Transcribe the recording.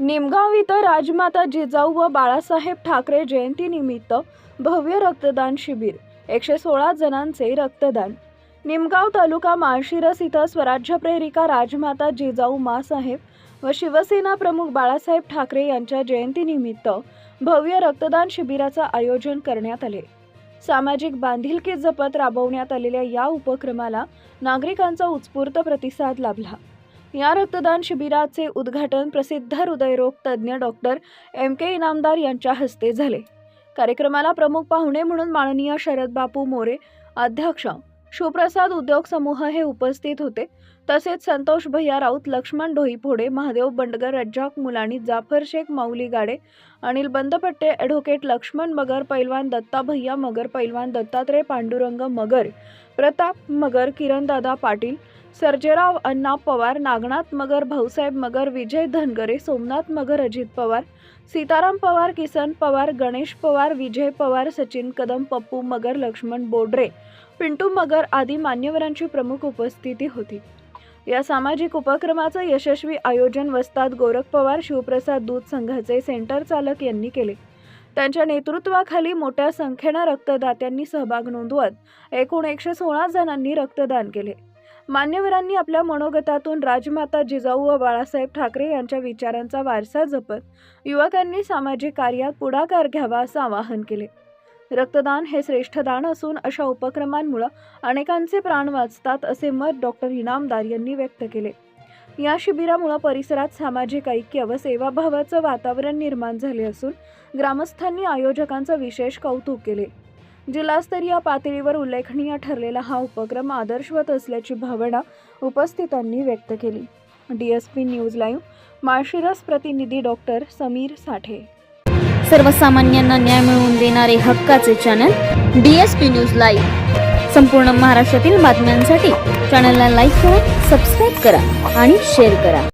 निमगाव इथं राजमाता जिजाऊ व बाळासाहेब ठाकरे जयंतीनिमित्त भव्य रक्तदान शिबिर. एकशे सोळा जणांचे रक्तदान. निमगाव तालुका माळशिरस इथं स्वराज्य प्रेरिका राजमाता जिजाऊ मासाहेब व शिवसेना प्रमुख बाळासाहेब ठाकरे यांच्या जयंतीनिमित्त भव्य रक्तदान शिबिराचं आयोजन करण्यात आले. सामाजिक बांधिलकी जपत राबवण्यात आलेल्या या उपक्रमाला नागरिकांचा उत्स्फूर्त प्रतिसाद लाभला. या रक्तदान शिबिराचे उद्घाटन प्रसिद्ध हृदयरोग तज्ज्ञ डॉक्टर एम के इनामदार यांच्या हस्ते झाले. कार्यक्रमाला प्रमुख पाहुणे म्हणून माननीय शरद बापू मोरे अध्यक्ष शिवप्रसाद उद्योग समूह हे उपस्थित होते. तसेच संतोष भैया राऊत लक्ष्मण ढोईफोडे महादेव बंडगर रज्जाक मुलानी जाफर शेख माऊली गाडे अनिल बंदपट्टे ॲडव्होकेट लक्ष्मण मगर पैलवान दत्ता भैया मगर पैलवान दत्तात्रय पांडुरंग मगर प्रताप मगर किरणदादा पाटील सर्जेराव अण्णा पवार नागनाथ मगर भाऊसाहेब मगर विजय धनगरे सोमनाथ मगर अजित पवार सीताराम पवार किसन पवार गणेश पवार विजय पवार सचिन कदम पप्पू मगर लक्ष्मण बोडरे पिंटू मगर आदी मान्यवरांची प्रमुख उपस्थिती होती. या सामाजिक उपक्रमाचं यशस्वी आयोजन वस्ताद गोरख पवार शिवप्रसाद दूध संघाचे सेंटर चालक यांनी केले. त्यांच्या नेतृत्वाखाली मोठ्या संख्येनं रक्तदात्यांनी सहभाग नोंदवत एकूण एकशे सोळा जणांनी रक्तदान केले. मान्यवरांनी आपल्या मनोगतातून राजमाता जिजाऊ व बाळासाहेब ठाकरे यांच्या विचारांचा वारसा जपत युवकांनी सामाजिक कार्यात पुढाकार घ्यावा असं आवाहन केले. रक्तदान हे श्रेष्ठ दान असून अशा उपक्रमांमुळे अनेकांचे प्राण वाचतात असे मत डॉक्टर इनामदार यांनी व्यक्त केले. या शिबिरामुळे परिसरात सामाजिक ऐक्य व सेवाभावाचं वातावरण निर्माण झाले असून ग्रामस्थांनी आयोजकांचं विशेष कौतुक केले. जिल्हास्तरीय पातळीवर उल्लेखनीय ठरलेला हा उपक्रम आदर्शवत असल्याची भावना उपस्थितांनी व्यक्त केली. D S P news live Malshiras प्रतिनिधी डॉक्टर समीर साठे. सर्वसामान्यांना न्याय मिळवून देणारे हक्काचे channel D S P news live. संपूर्ण महाराष्ट्रातील बातम्यांसाठी चॅनलला लाईक करा सबस्क्राईब करा आणि शेअर करा.